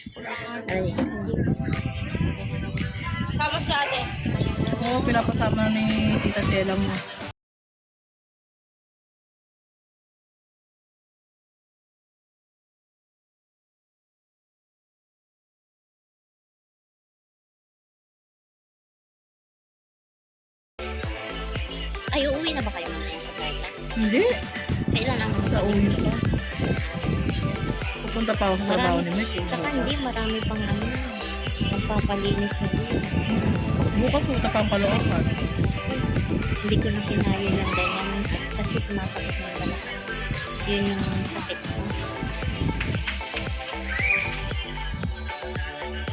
Ay. Sama si. Oo, pinapasama ni Tita Shela mo. Ay, uuwi na ba kayo Thailand? Hindi. Kailan ang Sa uwi pa. Pupunta pa ako sa trabaho ni Mick. eh. Tsaka hindi, marami pang ano. Magpapalinis na yun. Bukas pupunta pa ang kalookan. Hindi ko na kinayo dahil naman kasi sumasakit yung balakang. Yun yung sakit ko.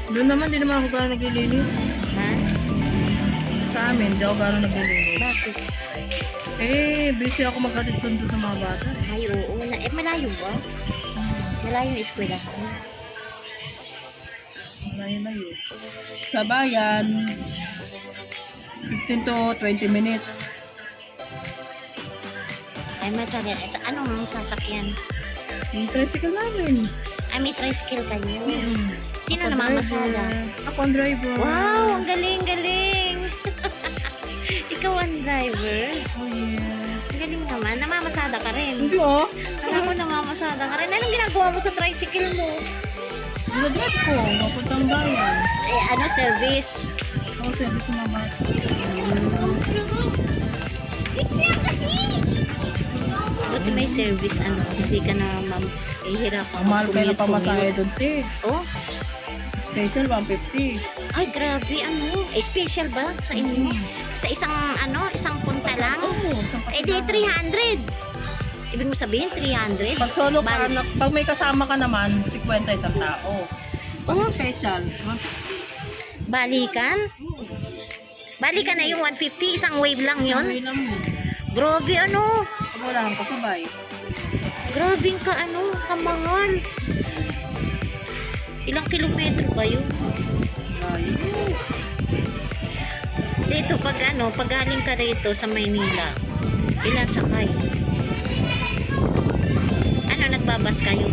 Doon naman, di naman ako gano'n naglilinis. Sa amin, di ako gano'n. Bakit? Eh, busy ako magkatid sundo sa mga bata. Ay, oo. Na, eh, malayo ba? Malayo yung eskwela ko. Layo-layo. Sa bayan, 15 to 20 minutes. Ay, matagal. Sa anong sasakyan? Yung tricycle namin. Ay, may tricycle kayo. Mm. Sino driver. Ako ang driver. Wow, ang galing, galing. Ikaw ang driver. Oh yeah. Galing naman. Namamasada ka rin. Hindi oh. Alam mo, namamasada ka rin. Anong ginagawa mo sa tricycle mo? Dinadrive ko. Mapuntang bayan. Eh, ano, service? Ako service sa mga. Buti may service, ano, hindi ka na mam ihirapan. Ang mahal kayo ng mag-commute, pamasahe doon, te. Oh, Special 150. ay grabe, ano, eh, special ba sa inyo? Sa isang, ano, isang punta lang? Oo, isang Eh, di pasadahan. 300. Ibig mo sabihin, 300? Pag solo ka, na- pag may kasama ka naman, 50 isang tao. Pag special, Balikan? Balikan na yung 150, isang wave lang yun? yon. lang mo. Grabe, ano, Pag wala kang kasabay. grabe ka, ano, kamahal. Ilang kilometro ba yun? Dito, pag ano, pag galing ka rito sa Maynila, ilang sakay? Ano, nagbabas kayo?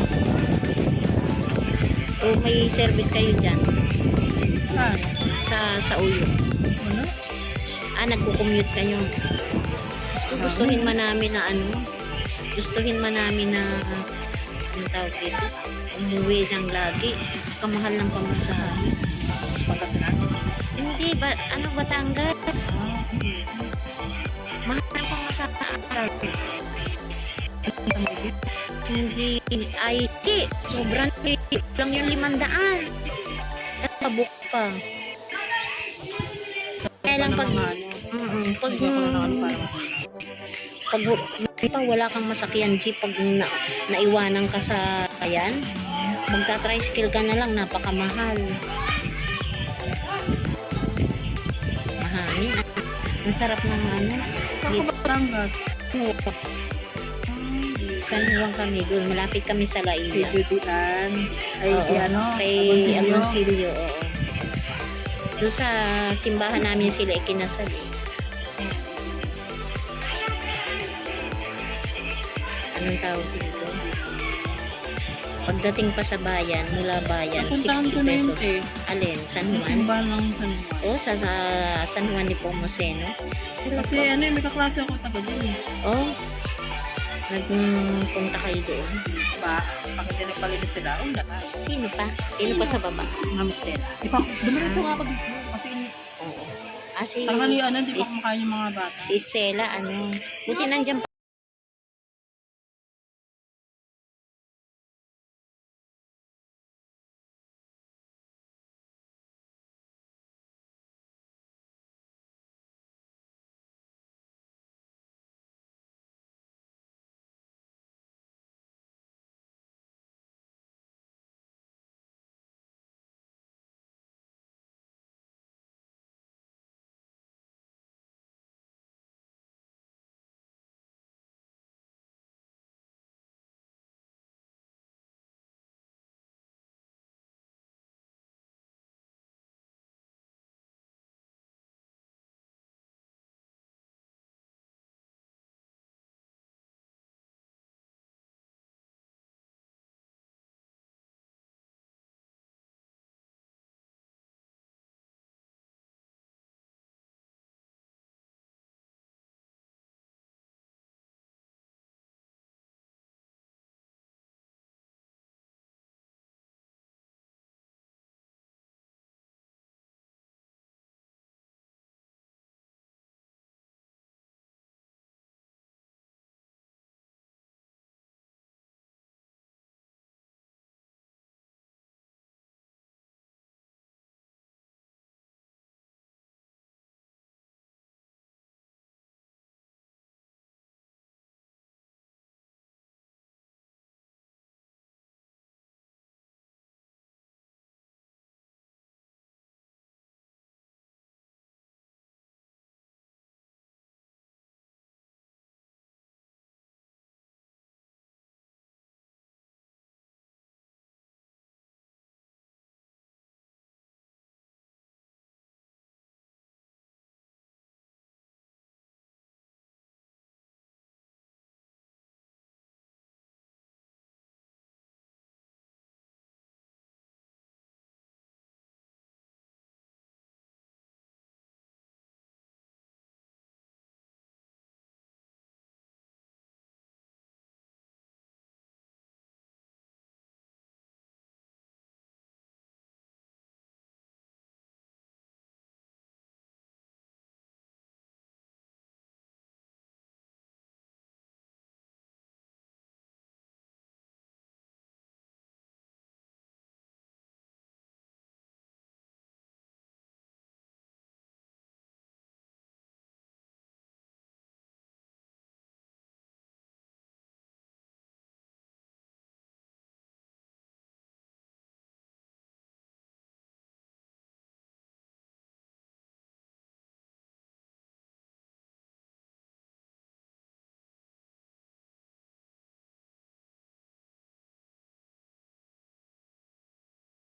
O may service kayo dyan Saan? sa sa uyo? Wala. Ah, nagko-commute kayo. Gusto, gustuhin man namin na ano, gustuhin man namin na, ano tawag dito, umuwi ng lagi. Kamahal ng pamasahe. Hindi, ba, ano, Batangas? Ah, sige. Mahal ng pamasahe. Hindi, ay, sobrang lang yung limandaan. At pabuk pa. Kaya lang pag, ano, mm pag, pag pa wala kang masakyan jeep pag na, naiwanan ka sa ayan magta-tricycle ka na lang napakamahal ang sarap ng ano Batangas. San Juan kami doon malapit kami sa Kay Laila Judian. Ay, Oo, kay ano? kay. Agoncillo oo doon sa simbahan namin sila ikinasal eh. anong tawag dito pagdating pa sa bayan mula bayan Napuntahan ko 60 na yun, pesos te. alin San Yung Juan simbahan ng San Juan. oh sa, sa San Juan de Pomoceno Kasi ano eh, may kaklase ako taga dyan eh. oh nagpunta kayo doon Diba? Pag hindi nagpalinis sila, oh, lahat. sino pa sino pa sa baba Ma'am Stella. Ipa, dumiretso nga ako dito. Kasi ah si tanghalian na, di pa kumakain yung mga bata. si Stella ano buti nandiyan